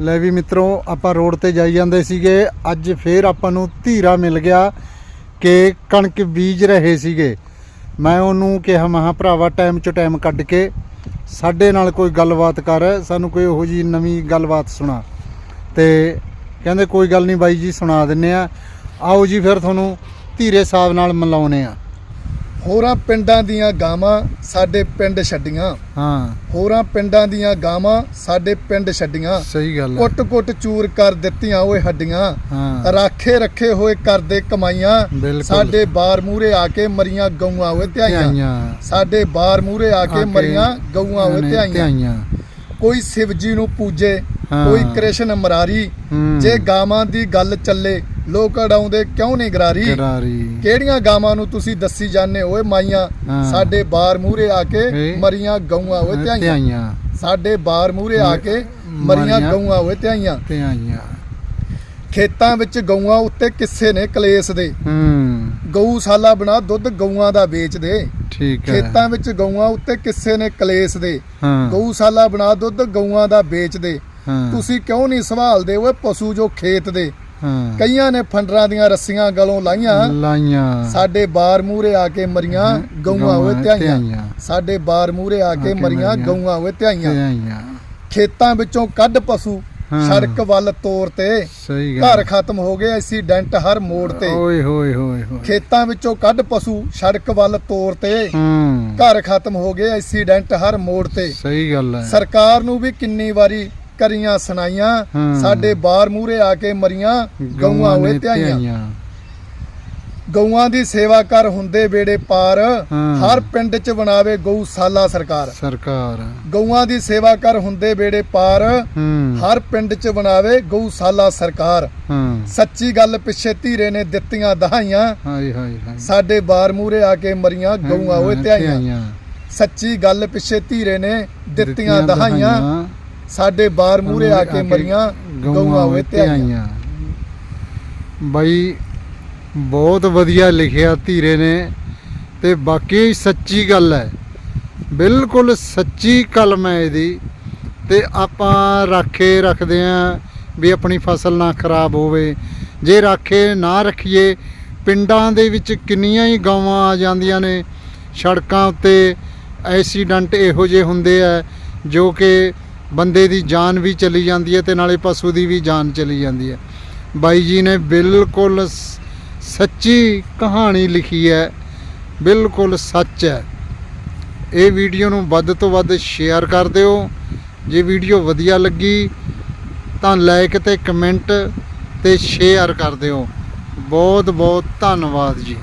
ਲੈ ਵੀ ਮਿੱਤਰੋ, ਆਪਾਂ ਰੋਡ ਤੇ ਜਾਈ ਜਾਂਦੇ ਸੀਗੇ। ਅੱਜ ਫੇਰ ਆਪਾਂ ਨੂੰ ਧੀਰਾ ਮਿਲ ਗਿਆ ਕਿ ਕਣਕ ਬੀਜ ਰਹੇ ਸੀਗੇ। ਮੈਂ ਉਹਨੂੰ ਕਿਹਾ ਮਹਾ ਭਰਾਵਾ ਟਾਈਮ ਚ ਟਾਈਮ ਕੱਢ ਕੇ ਸਾਡੇ ਨਾਲ ਕੋਈ ਗੱਲਬਾਤ ਕਰ। ਸਾਨੂੰ ਕੋਈ ਉਹੋ ਜੀ ਨਵੀਂ ਗੱਲਬਾਤ ਸੁਣਾ। ਤੇ ਕਹਿੰਦੇ, ਕੋਈ ਗੱਲ ਨਹੀਂ ਬਾਈ ਜੀ, ਸੁਣਾ ਦਿੰਨੇ ਆ। ਆਓ ਜੀ, ਫਿਰ ਤੁਹਾਨੂੰ ਧੀਰੇ ਸਾਹਿਬ ਨਾਲ ਮਿਲਾਉਨੇ ਆ। ਹੋਰਾਂ ਪਿੰਡਾਂ ਦੀਆਂ ਗਾਵਾਂ ਸਾਡੇ ਪਿੰਡ ਛੱਡੀਆਂ। ਹਾਂ। ਹੋਰਾਂ ਪਿੰਡਾਂ ਦੀਆਂ ਗਾਵਾਂ ਸਾਡੇ ਪਿੰਡ ਛੱਡੀਆਂ। ਸਹੀ ਗੱਲ ਹੈ ਕੁੱਟ-ਕੁੱਟ ਚੂਰ ਕਰ ਦਿੱਤੀਆਂ ਓਏ ਹੱਡੀਆਂ। ਹਾਂ। ਰਾਖੇ ਰੱਖੇ ਹੋਏ ਕਰਦੇ ਕਮਾਈਆਂ। ਸਾਡੇ ਬਾਰ ਮੂਰੇ ਆ ਕੇ ਮਰੀਆਂ ਗਊਆਂ ਓਏ ਧਿਆਈਆਂ। ਸਾਡੇ ਬਾਰ ਮੂਰੇ ਆ ਕੇ ਮਰੀਆਂ ਗਊਆਂ ਓਏ ਧਿਆਈਆਂ। ਕੋਈ ਸ਼ਿਵ ਜੀ ਨੂੰ ਪੂਜੇ। ਕੋਈ ਕ੍ਰਿਸ਼ਨ ਮਰਾਰੀ। ਜੇ ਗਾਵਾਂ ਦੀ ਗੱਲ ਚੱਲੇ ਲੋਕ ਅਡਾਉਂਦੇ ਕਿਉਂ ਨਹੀਂ ਗਰਾਰੀ? ਕਿਹੜੀਆਂ ਗਾਵਾਂ ਨੂੰ ਤੁਸੀਂ ਦੱਸੀ ਜਾਂਦੇ ਓਏ ਮਾਈਆਂ। ਸਾਡੇ ਬਾਰ ਮੂਰੇ ਆ ਕੇ ਮਰੀਆਂ ਗਊਆਂ ਓਏ ਧਿਆਈਆਂ। ਸਾਡੇ ਬਾਰ ਮੂਰੇ ਆ ਕੇ ਮਰੀਆਂ ਗਊਆਂ ਓਏ ਧਿਆਈਆਂ। ਧਿਆਈਆਂ। ਖੇਤਾਂ ਵਿੱਚ ਗਊਆਂ ਉੱਤੇ ਕਿੱਸੇ ਨੇ ਕਲੇਸ਼ ਦੇ? ਹੂੰ। ਗਊਸ਼ਾਲਾ ਬਣਾ ਦੁੱਧ ਗਊਆਂ ਦਾ ਵੇਚਦੇ ਠੀਕ ਹੈ। ਖੇਤਾਂ ਵਿੱਚ ਗਊਆਂ ਉੱਤੇ ਕਿੱਸੇ ਨੇ ਕਲੇਸ਼ ਦੇ? ਹਾਂ। ਗਊਸ਼ਾਲਾ ਬਣਾ ਦੁੱਧ ਗਊਆਂ ਦਾ ਵੇਚਦੇ ਹਾਂ। ਤੁਸੀਂ ਕਿਉਂ ਨਹੀਂ ਸੰਭਾਲਦੇ? ਓਏ ਪਸ਼ੂ ਜੋ ਖੇਤ ਦੇ। ਹਾਂ। ਕਈਆਂ ਨੇ ਫੰਡਰਾਂ ਦੀਆਂ ਰੱਸੀਆਂ ਗਲੋਂ ਲਾਈਆਂ। ਲਾਈਆਂ। ਸਾਡੇ ਬਾਰ ਮੂਰੇ ਆ ਕੇ ਮਰੀਆਂ ਗਊਆਂ ਓਏ ਧਿਆਈਆਂ। ਸਾਡੇ ਬਾਰ ਮੂਰੇ ਆ ਕੇ ਮਰੀਆਂ। ਗਊਆਂ ਓਏ ਧਿਆਈਆਂ। ਖੇਤਾਂ ਵਿੱਚੋਂ ਕੱਢ ਪਸ਼ੂ। ਸੜਕ ਵੱਲ ਤੋਰ ਤੇ ਸਹੀ ਘਰ ਖਤਮ ਹੋ ਗਏ ਐਕਸੀਡੈਂਟ ਹਰ ਮੋੜ ਤੇ। ਓਏ ਹੋਏ ਹੋਏ ਹੋਏ। ਖੇਤਾਂ ਵਿੱਚੋਂ ਕੱਢ ਪਸ਼ੂ ਸੜਕ ਵੱਲ ਤੋਰ ਤੇ। ਘਰ ਖਤਮ ਹੋ ਗਏ ਐਕਸੀਡੈਂਟ ਹਰ ਮੋੜ ਤੇ। ਸਹੀ ਗੱਲ ਹੈ। ਸਰਕਾਰ ਨੂੰ ਵੀ ਕਿੰਨੀ ਵਾਰੀ ਕਰੀਆਂ ਸੁਣਾਈਆਂ। ਸਾਡੇ ਬਾਰ ਮੂਰੇ ਆ ਕੇ ਮਰੀਆਂ ਗਊਆਂ ਓਏ ਧਿਆਈਆਂ। ਗਊਆਂ ਦੀ ਸੇਵਾ ਕਰ ਹੁੰਦੇ ਬੇੜੇ ਪਾਰ। ਹਰ ਪਿੰਡ 'ਚ ਬਣਾਵੇ ਗਊਸ਼ਾਲਾ ਸਰਕਾਰ। ਸਰਕਾਰ। ਗਊਆਂ ਦੀ ਸੇਵਾ ਕਰ ਹੁੰਦੇ ਬੇੜੇ ਪਾਰ ਹਰ ਪਿੰਡ 'ਚ ਬਣਾਵੇ ਗਊਸ਼ਾਲਾ ਸਰਕਾਰ। ਸੱਚੀ ਗੱਲ ਪਿੱਛੇ ਧੀਰੇ ਨੇ ਦਿੱਤੀਆਂ ਦਹਾਈਆਂ। ਹਾਏ ਹਾਏ ਹਾਏ। ਸਾਡੇ ਬਾਰ ਮੂਰੇ ਆ ਕੇ ਮਰੀਆਂ ਗਊਆਂ ਓਏ ਧਿਆਈਆਂ। ਸੱਚੀ ਗੱਲ ਪਿੱਛੇ ਧੀਰੇ ਨੇ ਦਿੱਤੀਆਂ ਦਹਾਈਆਂ। ਸਾਡੇ ਬਾਰ ਮੂਰੇ ਆ ਕੇ ਮਰੀਆਂ ਗਊਆਂ ਓਏ ਧਿਆਈਆਂ। ਬਾਈ ਬਹੁਤ ਵਧੀਆ ਲਿਖਿਆ ਧੀਰੇ ਨੇ ਤੇ ਬਾਕੀ ਸੱਚੀ ਗੱਲ ਹੈ। ਬਿਲਕੁਲ ਸੱਚੀ ਕਲਮ ਹੈ ਇਹਦੀ ਤੇ ਆਪਾਂ ਰਾਖੇ ਰੱਖਦੇ ਆਂ ਵੀ ਆਪਣੀ ਫਸਲ ਨਾ ਖਰਾਬ ਹੋਵੇ। ਜੇ ਰਾਖੇ ਨਾ ਰੱਖੀਏ ਪਿੰਡਾਂ ਦੇ ਵਿੱਚ ਕਿੰਨੀਆਂ ਹੀ ਗਾਵਾਂ ਆ ਜਾਂਦੀਆਂ ਨੇ। ਸੜਕਾਂ ਉੱਤੇ ਐਕਸੀਡੈਂਟ ਇਹੋ ਜਿਹੇ ਹੁੰਦੇ ਆ ਜੋ ਕਿ ਬੰਦੇ ਦੀ ਜਾਨ ਵੀ ਚਲੀ ਜਾਂਦੀ ਹੈ ਤੇ ਨਾਲੇ ਪਸ਼ੂ ਦੀ ਵੀ ਜਾਨ ਚਲੀ ਜਾਂਦੀ ਹੈ। ਬਾਈ ਜੀ ਨੇ ਬਿਲਕੁਲ ਸ- ਸੱਚੀ ਕਹਾਣੀ ਲਿਖੀ ਹੈ। ਬਿਲਕੁਲ ਸੱਚ ਹੈ। ਇਹ ਵੀਡੀਓ ਨੂੰ ਵੱਧ ਤੋਂ ਵੱਧ ਸ਼ੇਅਰ ਕਰ ਦਿਓ। ਜੇ ਵੀਡੀਓ ਵਧੀਆ ਲੱਗੀ ਤਾਂ ਲਾਈਕ ਤੇ ਕਮੈਂਟ ਤੇ ਸ਼ੇਅਰ ਕਰ ਦਿਓ। ਬਹੁਤ ਬਹੁਤ ਧੰਨਵਾਦ ਜੀ।